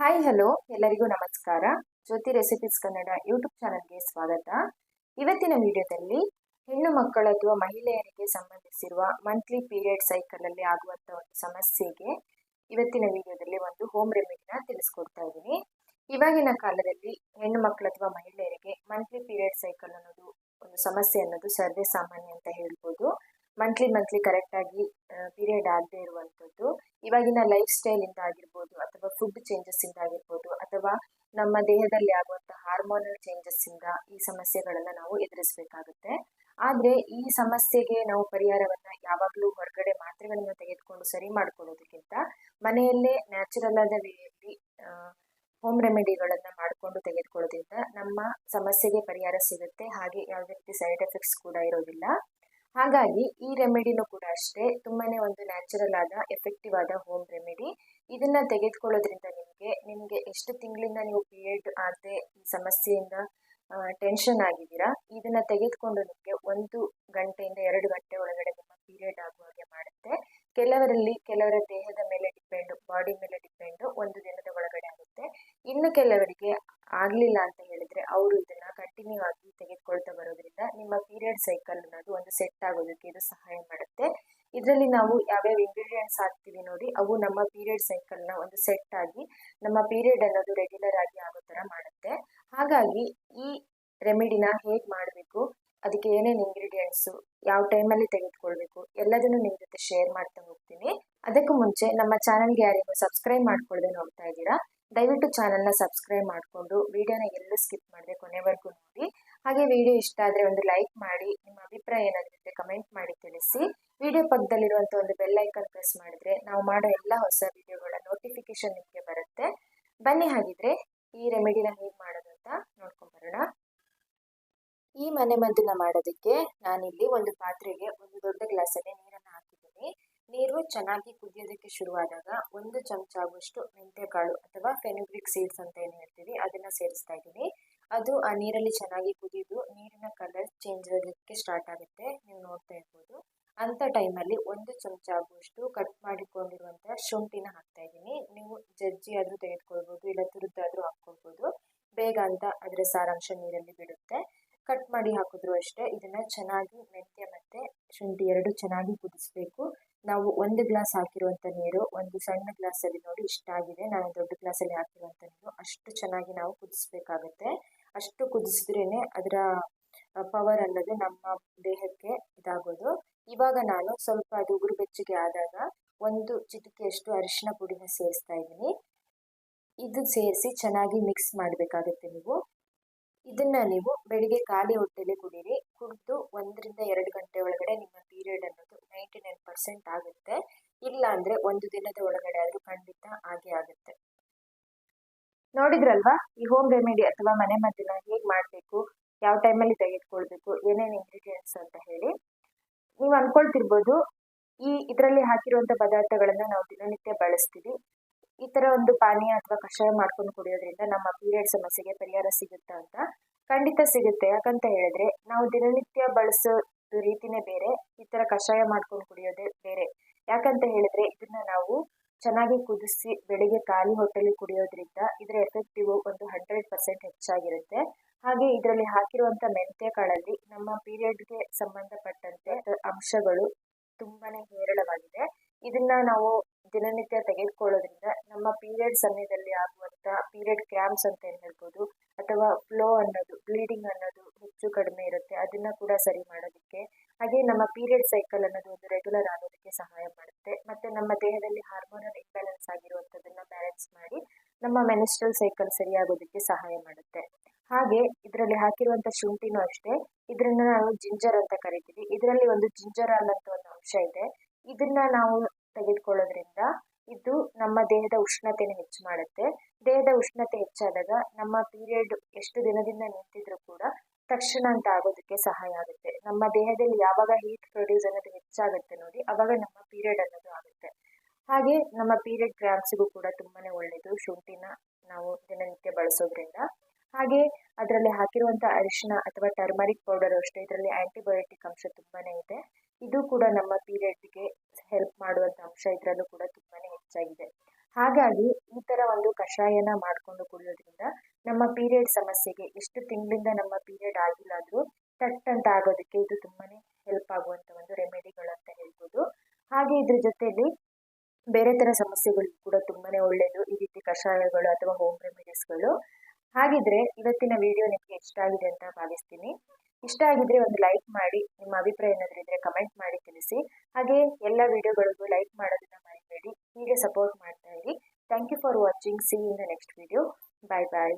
Hi hello ಎಲ್ಲರಿಗೂ ನಮಸ್ಕಾರ. ಜ್ಯೋತಿ recipes Kannada YouTube ಚಾನಲ್ಗೆ ಸ್ವಾಗತ. ಇವತ್ತಿನ ವಿಡಿಯೋದಲ್ಲಿ ಹೆಣ್ಣು ಮಕ್ಕಳು ಅಥವಾ ಮಹಿಳೆಯರಿಗೆ ಸಂಬಂಧಿಸಿರುವ ಮಂತ್ಲಿ ಪೀರಿಯಡ್ ಸೈಕಲ್ ಆಗುವಂಥ ಒಂದು ಸಮಸ್ಯೆಗೆ ಇವತ್ತಿನ ವಿಡಿಯೋದಲ್ಲಿ ಒಂದು ಹೋಮ್ ರೆಮಿಡಿನ ತಿಳಿಸ್ಕೊಡ್ತಾ ಇದ್ದೀನಿ. ಇವಾಗಿನ ಕಾಲದಲ್ಲಿ ಹೆಣ್ಣು ಮಕ್ಕಳು ಅಥವಾ ಮಹಿಳೆಯರಿಗೆ ಮಂತ್ಲಿ ಪೀರಿಯಡ್ ಸೈಕಲ್ ಅನ್ನೋದು ಒಂದು ಸಮಸ್ಯೆ ಅನ್ನೋದು ಸರ್ವೇ ಸಾಮಾನ್ಯ ಅಂತ ಹೇಳ್ಬೋದು. ಮಂತ್ಲಿ ಮಂತ್ಲಿ ಕರೆಕ್ಟಾಗಿ ಪೀರಿಯಡ್ ಆಗದೆ ಇರುವಂಥದ್ದು. ಇವಾಗಿನ ಲೈಫ್ ಸ್ಟೈಲಿಂದ ಆಗಿರ್ಬೋದು ಅಥವಾ ಫುಡ್ ಇಂದ ಆಗಿರ್ಬೋದು ಅಥವಾ ನಮ್ಮ ದೇಹದಲ್ಲಿ ಆಗುವಂಥ ಹಾರ್ಮೋನಲ್ ಚೇಂಜಸ್ಸಿಂದ ಈ ಸಮಸ್ಯೆಗಳನ್ನು ನಾವು ಎದುರಿಸಬೇಕಾಗುತ್ತೆ. ಆದರೆ ಈ ಸಮಸ್ಯೆಗೆ ನಾವು ಪರಿಹಾರವನ್ನು ಯಾವಾಗಲೂ ಹೊರಗಡೆ ಮಾತ್ರೆಗಳನ್ನು ತೆಗೆದುಕೊಂಡು ಸರಿ ಮಾಡ್ಕೊಳ್ಳೋದಕ್ಕಿಂತ ಮನೆಯಲ್ಲೇ ನ್ಯಾಚುರಲ್ ಆದ ವೇಯಲ್ಲಿ ಹೋಮ್ ರೆಮಿಡಿಗಳನ್ನು ಮಾಡಿಕೊಂಡು ತೆಗೆದುಕೊಳ್ಳೋದ್ರಿಂದ ನಮ್ಮ ಸಮಸ್ಯೆಗೆ ಪರಿಹಾರ ಸಿಗುತ್ತೆ. ಹಾಗೆ ಯಾವುದೇ ರೀತಿ ಸೈಡ್ ಎಫೆಕ್ಟ್ಸ್ ಕೂಡ ಇರೋದಿಲ್ಲ. ಹಾಗಾಗಿ ಈ ರೆಮಿಡಿನೂ ಕೂಡ ಅಷ್ಟೇ. ತುಂಬಾನೇ ಒಂದು ನ್ಯಾಚುರಲ್ ಆದ ಎಫೆಕ್ಟಿವ್ ಆದ ಹೋಮ್ ರೆಮಿಡಿ ಇದನ್ನ ತೆಗೆದುಕೊಳ್ಳೋದ್ರಿಂದ ನಿಮಗೆ ನಿಮಗೆ ಎಷ್ಟು ತಿಂಗಳಿಂದ ನೀವು ಪೀರಿಯಡ್ ಆದರೆ ಈ ಸಮಸ್ಯೆಯಿಂದ ಟೆನ್ಷನ್ ಆಗಿದ್ದೀರಾ? ಇದನ್ನ ತೆಗೆದುಕೊಂಡು ನಿಮಗೆ ಒಂದು ಗಂಟೆಯಿಂದ ಎರಡು ಗಂಟೆ ಒಳಗಡೆ ನಿಮ್ಮ ಪೀರಿಯಡ್ ಆಗುವ ಹಾಗೆ ಮಾಡುತ್ತೆ. ಕೆಲವರಲ್ಲಿ ಕೆಲವರ ದೇಹದ ಮೇಲೆ ಡಿಪೆಂಡ್ ಬಾಡಿ ಮೇಲೆ ಡಿಪೆಂಡ್ ಒಂದು ದಿನದ ಒಳಗಡೆ ಆಗುತ್ತೆ. ಇನ್ನು ಕೆಲವರಿಗೆ ಆಗಲಿಲ್ಲ ಅಂತ ಹೇಳಿದ್ರೆ ಅವರು ಇದನ್ನ ಕಂಟಿನ್ಯೂ ಆಗಿ ತೆಗೆದುಕೊಳ್ತಾ ಬರೋದ್ರಿಂದ ನಿಮ್ಮ ಪೀರಿಯಡ್ ಸೈಕಲ್ ಅನ್ನೋದು ಒಂದು ಸೆಟ್ ಆಗೋದಕ್ಕೆ ಇದು ಸಹಾಯ ಮಾಡುತ್ತೆ. ಇದರಲ್ಲಿ ನಾವು ಯಾವ್ಯಾವ ಇಂಗ್ರೀಡಿಯೆಂಟ್ಸ್ ಹಾಕ್ತೀವಿ ನೋಡಿ, ಅವು ನಮ್ಮ ಪೀರಿಯಡ್ ಸೈಕಲ್ನ ಒಂದು ಸೆಟ್ ಆಗಿ ನಮ್ಮ ಪೀರಿಯಡ್ ಅನ್ನೋದು ರೆಗ್ಯುಲರ್ ಆಗಿ ಆಗೋ ಥರ ಮಾಡುತ್ತೆ. ಹಾಗಾಗಿ ಈ ರೆಮಿಡಿನ ಹೇಗೆ ಮಾಡಬೇಕು, ಅದಕ್ಕೆ ಏನೇನು ಇಂಗ್ರೀಡಿಯೆಂಟ್ಸು ಯಾವ ಟೈಮಲ್ಲಿ ತೆಗೆದುಕೊಳ್ಬೇಕು, ಎಲ್ಲದನ್ನು ನಿಮ್ಮ ಜೊತೆ ಶೇರ್ ಮಾಡ್ತಾ ಹೋಗ್ತೀನಿ. ಅದಕ್ಕೂ ಮುಂಚೆ ನಮ್ಮ ಚಾನಲ್ಗೆ ಯಾರಿಗೂ ಸಬ್ಸ್ಕ್ರೈಬ್ ಮಾಡ್ಕೊಳ್ಳದೆ ನೋಡ್ತಾ ಇದ್ದೀರಾ, ದಯವಿಟ್ಟು ಚಾನಲ್ನ ಸಬ್ಸ್ಕ್ರೈಬ್ ಮಾಡಿಕೊಂಡು ವಿಡಿಯೋನ ಎಲ್ಲೂ ಸ್ಕಿಪ್ ಮಾಡಿದೆ ಕೊನೆವರೆಗೂ ನೋಡಿ. ಹಾಗೆ ವಿಡಿಯೋ ಇಷ್ಟ ಆದರೆ ಒಂದು ಲೈಕ್ ಮಾಡಿ, ನಿಮ್ಮ ಅಭಿಪ್ರಾಯ ಏನಾದರೂ ಕಮೆಂಟ್ ಮಾಡಿ ತಿಳಿಸಿ. ವಿಡಿಯೋ ಪಕ್ಕದಲ್ಲಿರುವಂಥ ಒಂದು ಬೆಲ್ ಐಕನ್ ಪ್ರೆಸ್ ಮಾಡಿದ್ರೆ ನಾವು ಮಾಡೋ ಎಲ್ಲ ಹೊಸ ವಿಡಿಯೋಗಳ ನೋಟಿಫಿಕೇಶನ್ ನಿಮಗೆ ಬರುತ್ತೆ. ಬನ್ನಿ ಹಾಗಿದ್ರೆ ಈ ರೆಮಿಡಿನ ಹೇಗೆ ಮಾಡೋದು ಅಂತ ನೋಡ್ಕೊಂಡ್ ಬರೋಣ. ಈ ಮನೆ ಮದ್ದನ್ನ ಮಾಡೋದಕ್ಕೆ ನಾನಿಲ್ಲಿ ಒಂದು ಪಾತ್ರೆಗೆ ಒಂದು ದೊಡ್ಡ ಗ್ಲಾಸಲ್ಲಿ ನೀರನ್ನು ಹಾಕಿದ್ದೀನಿ. ನೀರು ಚೆನ್ನಾಗಿ ಕುದಿಯೋದಕ್ಕೆ ಶುರುವಾದಾಗ ಒಂದು ಚಮಚ ಆಗುವಷ್ಟು ಮೆಂತ್ಯಕಾಳು ಅಥವಾ ಫೆನುಗ್ರಿಕ್ ಸೀಡ್ಸ್ ಅಂತ ಏನು ಹೇಳ್ತೀವಿ, ಅದನ್ನ ಸೇರಿಸ್ತಾ ಇದ್ದೀನಿ. ಅದು ಆ ನೀರಲ್ಲಿ ಚೆನ್ನಾಗಿ ಕುದಿದು ನೀರಿನ ಕಲರ್ ಚೇಂಜ್ ಆಗೋದಕ್ಕೆ ಸ್ಟಾರ್ಟ್ ಆಗುತ್ತೆ. ನೀವು ನೋಡ್ತಾ ಇರ್ಬೋದು. ಅಂಥ ಟೈಮಲ್ಲಿ ಒಂದು ಚಮಚ ಆಗುವಷ್ಟು ಕಟ್ ಮಾಡಿಕೊಂಡಿರುವಂಥ ಶುಂಠಿನ ಹಾಕ್ತಾ ಇದ್ದೀನಿ. ನೀವು ಜಜ್ಜಿ ಆದರೂ ತೆಗೆದುಕೊಳ್ಬೋದು, ಇಲ್ಲ ತುರಿದಾದರೂ ಹಾಕ್ಕೊಳ್ಬೋದು. ಬೇಗ ಅಂತ ಅದರ ಸಾರಾಂಶ ನೀರಲ್ಲಿ ಬಿಡುತ್ತೆ. ಕಟ್ ಮಾಡಿ ಹಾಕಿದ್ರು ಅಷ್ಟೇ ಇದನ್ನ ಚೆನ್ನಾಗಿ ಮೆಂತ್ಯ ಮತ್ತೆ ಶುಂಠಿ ಎರಡು ಚೆನ್ನಾಗಿ ಕುದಿಸ್ಬೇಕು. ನಾವು ಒಂದು ಗ್ಲಾಸ್ ಹಾಕಿರುವಂಥ ನೀರು ಒಂದು ಸಣ್ಣ ಗ್ಲಾಸಲ್ಲಿ ನೋಡಿ ಇಷ್ಟ ಆಗಿದೆ. ನಾನು ದೊಡ್ಡ ಗ್ಲಾಸಲ್ಲಿ ಹಾಕಿರುವಂಥ ನೀರು ಅಷ್ಟು ಚೆನ್ನಾಗಿ ನಾವು ಕುದಿಸ್ಬೇಕಾಗತ್ತೆ. ಅಷ್ಟು ಕುದಿಸಿದ್ರೇ ಅದರ ಪವರ್ ಅನ್ನೋದು ನಮ್ಮ ದೇಹಕ್ಕೆ ಇದಾಗೋದು. ಇವಾಗ ನಾನು ಸ್ವಲ್ಪ ಅದು ಉಗುರು ಬೆಚ್ಚಗೆ ಆದಾಗ ಒಂದು ಚಿಟಿಕೆಯಷ್ಟು ಅರಿಶಿನ ಪುಡಿನ ಸೇರಿಸ್ತಾ ಇದ್ದೀನಿ. ಇದು ಸೇರಿಸಿ ಚೆನ್ನಾಗಿ ಮಿಕ್ಸ್ ಮಾಡಬೇಕಾಗುತ್ತೆ ನೀವು. ಇದನ್ನ ನೀವು ಬೆಳಿಗ್ಗೆ ಖಾಲಿ ಹೊಟ್ಟೆಲಿ ಕುಡೀರಿ. ಕುಡಿದು ಒಂದರಿಂದ ಎರಡು ಗಂಟೆ ಒಳಗಡೆ ನಿಮ್ಮ ಪೀರಿಯಡ್ ಅನ್ನೋದು ನೈಂಟಿ ನೈನ್ ಪರ್ಸೆಂಟ್ ಆಗುತ್ತೆ. ಇಲ್ಲ ಅಂದ್ರೆ ಒಂದು ದಿನದ ಒಳಗಡೆ ಆದ್ರೂ ಖಂಡಿತ ಆಗೇ ಆಗುತ್ತೆ. ನೋಡಿದ್ರಲ್ವಾ? ಈ ಹೋಮ್ ರೆಮಿಡಿ ಅಥವಾ ಮನೆ ಮದ್ದನ್ನ ಹೇಗೆ ಮಾಡಬೇಕು? ಯಾವ ಟೈಮಲ್ಲಿ ತೆಗೆದುಕೊಳ್ಬೇಕು? ಏನೇನು ಇಂಗ್ರೀಡಿಯೆಂಟ್ಸ್ ಅಂತ ಹೇಳಿ. ನೀವು ಅನ್ಕೊಳ್ತಿರ್ಬೋದು. ಈ ಇದರಲ್ಲಿ ಹಾಕಿರುವಂಥ ಪದಾರ್ಥಗಳನ್ನು ನಾವು ದಿನನಿತ್ಯ ಬಳಸ್ತೀವಿ. ಈ ಥರ ಒಂದು ಪಾನೀಯ ಅಥವಾ ಕಷಾಯ ಮಾಡ್ಕೊಂಡು ಕುಡಿಯೋದ್ರಿಂದ ನಮ್ಮ ಪೀರಿಯಡ್ ಸಮಸ್ಯೆಗೆ ಪರಿಹಾರ ಸಿಗುತ್ತಾ ಅಂತ ಖಂಡಿತ ಸಿಗುತ್ತೆ. ಯಾಕಂತ ಹೇಳಿದ್ರೆ ನಾವು ದಿನನಿತ್ಯ ಬಳಸೋ ರೀತಿನೇ ಬೇರೆ, ಈ ಥರ ಕಷಾಯ ಮಾಡ್ಕೊಂಡು ಕುಡಿಯೋದೇ ಬೇರೆ. ಯಾಕಂತ ಹೇಳಿದ್ರೆ ಇದನ್ನ ನಾವು ಚೆನ್ನಾಗಿ ಕುದಿಸಿ ಬೆಳಿಗ್ಗೆ ಖಾಲಿ ಹೊಟ್ಟೆಲಿ ಕುಡಿಯೋದ್ರಿಂದ ಇದರ ಎಫೆಕ್ಟಿವ್ ಒಂದು ಹಂಡ್ರೆಡ್ ಪರ್ಸೆಂಟ್ ಹೆಚ್ಚಾಗಿರುತ್ತೆ. ಹಾಗೆ ಇದರಲ್ಲಿ ಹಾಕಿರುವಂತ ಮೆಂತ್ಯ ಕಾಳಲ್ಲಿ ನಮ್ಮ ಪೀರಿಯಡ್ಗೆ ಸಂಬಂಧಪಟ್ಟಂತೆ ಅಂಶಗಳು ತುಂಬಾನೇ ಹೇರಳವಾಗಿದೆ. ಇದನ್ನ ನಾವು ದಿನನಿತ್ಯ ತೆಗೆದುಕೊಳ್ಳೋದ್ರಿಂದ ನಮ್ಮ ಪೀರಿಯಡ್ ಸಮಯದಲ್ಲಿ ಆಗುವಂತ ಪೀರಿಯಡ್ ಕ್ರ್ಯಾಂಪ್ಸ್ ಅಂತ ಹೇಳ್ಬೋದು, ಅಥವಾ ಫ್ಲೋ ಅನ್ನೋದು ಬ್ಲೀಡಿಂಗ್ ಅನ್ನೋದು ಹೆಚ್ಚು ಕಡಿಮೆ ಇರುತ್ತೆ. ಅದನ್ನ ಕೂಡ ಸರಿ ಮಾಡೋದಕ್ಕೆ. ಹಾಗೆ ನಮ್ಮ ಪೀರಿಯಡ್ ಸೈಕಲ್ ಅನ್ನೋದು ಒಂದು ರೆಗ್ಯುಲರ್ ಆಗೋದಕ್ಕೆ ಸಹಾಯ ಮಾಡುತ್ತೆ. ಮತ್ತೆ ನಮ್ಮ ದೇಹದಲ್ಲಿ ಹಾರ್ಮೋನಲ್ ಇಂಬ್ಯಾಲೆನ್ಸ್ ಆಗಿರುವಂತದನ್ನ ಬ್ಯಾಲೆನ್ಸ್ ಮಾಡಿ ನಮ್ಮ ಮೆನಿಸ್ಟ್ರಲ್ ಸೈಕಲ್ ಸರಿಯಾಗೋದಕ್ಕೆ ಸಹಾಯ ಮಾಡುತ್ತೆ. ಹಾಗೆ ಇದರಲ್ಲಿ ಹಾಕಿರುವಂತ ಶುಂಠಿನೂ ಅಷ್ಟೇ. ಇದನ್ನ ನಾವು ಜಿಂಜರ್ ಅಂತ ಕರಿತೀವಿ. ಇದರಲ್ಲಿ ಒಂದು ಜಿಂಜರ್ ಅಂತ ಒಂದು ಅಂಶ ಇದೆ. ಇದನ್ನ ನಾವು ತೆಗೆದುಕೊಳ್ಳೋದ್ರಿಂದ ಇದು ನಮ್ಮ ದೇಹದ ಉಷ್ಣತೆನ ಹೆಚ್ಚು ಮಾಡುತ್ತೆ. ದೇಹದ ಉಷ್ಣತೆ ಹೆಚ್ಚಾದಾಗ ನಮ್ಮ ಪೀರಿಯಡ್ ಎಷ್ಟು ದಿನದಿಂದ ನಿಂತಿದ್ರು ಕೂಡ ತಕ್ಷಣ ಅಂತ ಆಗೋದಕ್ಕೆ ಸಹಾಯ ಆಗುತ್ತೆ. ನಮ್ಮ ದೇಹದಲ್ಲಿ ಯಾವಾಗ ಹೀಟ್ ಪ್ರೊಡ್ಯೂಸ್ ಅನ್ನೋದು ಹೆಚ್ಚಾಗುತ್ತೆ ನೋಡಿ, ಅವಾಗ ನಮ್ಮ ಪೀರಿಯಡ್ ಅನ್ನೋದು ಆಗುತ್ತೆ. ಹಾಗೆ ನಮ್ಮ ಪೀರಿಯಡ್ ಗ್ರಾಮ್ಸ್ಗೂ ಕೂಡ ತುಂಬಾನೇ ಒಳ್ಳೆಯದು ಶುಂಠಿನ ನಾವು ದಿನನಿತ್ಯ ಬಳಸೋದ್ರಿಂದ. ಹಾಗೆ ಅದರಲ್ಲಿ ಹಾಕಿರುವಂಥ ಅರಿಶಿನ ಅಥವಾ ಟರ್ಮರಿಕ್ ಪೌಡರ್ ಅಷ್ಟೇ, ಇದರಲ್ಲಿ ಆಂಟಿಬಯೋಟಿಕ್ ಅಂಶ ತುಂಬಾನೇ ಇದೆ. ಇದು ಕೂಡ ನಮ್ಮ ಪೀರಿಯಡ್ಗೆ ಹೆಲ್ಪ್ ಮಾಡುವಂಥ ಅಂಶ, ಇದರಲ್ಲೂ ಕೂಡ ತುಂಬಾನೇ ಹೆಚ್ಚಾಗಿದೆ. ಹಾಗಾಗಿ ಈ ಥರ ಒಂದು ಕಷಾಯನ ಮಾಡಿಕೊಂಡು ಕುಡಿಯೋದ್ರಿಂದ ನಮ್ಮ ಪೀರಿಯಡ್ ಸಮಸ್ಯೆಗೆ ಎಷ್ಟು ತಿಂಗಳಿಂದ ನಮ್ಮ ಪೀರಿಯಡ್ ಆಗಿಲ್ಲ ಅಂದರೂ ಟಟ್ ಅಂತ ಆಗೋದಕ್ಕೆ ಇದು ತುಂಬಾ ಹೆಲ್ಪ್ ಆಗುವಂಥ ಒಂದು ರೆಮಿಡಿಗಳು ಅಂತ ಹೇಳ್ಬೋದು. ಹಾಗೆ ಇದ್ರ ಜೊತೆಯಲ್ಲಿ ಬೇರೆ ಥರ ಸಮಸ್ಯೆಗಳಿಗೂ ಕೂಡ ತುಂಬಾ ಒಳ್ಳೆಯದು ಈ ರೀತಿ ಕಷಾಯಗಳು ಅಥವಾ ಹೋಮ್ ರೆಮಿಡೀಸ್ಗಳು ಹಾಗಿದ್ರೆ ಇವತ್ತಿನ ವಿಡಿಯೋ ನಿಮಗೆ ಇಷ್ಟ ಆಗಿದೆ ಅಂತ ಭಾವಿಸ್ತೀನಿ. ಇಷ್ಟ ಆಗಿದ್ರೆ ಒಂದು ಲೈಕ್ ಮಾಡಿ, ನಿಮ್ಮ ಅಭಿಪ್ರಾಯ ಏನಾದರೂ ಇದ್ರೆ ಕಮೆಂಟ್ ಮಾಡಿ ತಿಳಿಸಿ. ಹಾಗೆ ಎಲ್ಲ ವಿಡಿಯೋಗಳಿಗೂ ಲೈಕ್ ಮಾಡೋದನ್ನ ಮರಿಬೇಡಿ. ಹೀಗೆ ಸಪೋರ್ಟ್ ಮಾಡ್ತಾ ಇರಿ. Thank you for watching see in the next video bye bye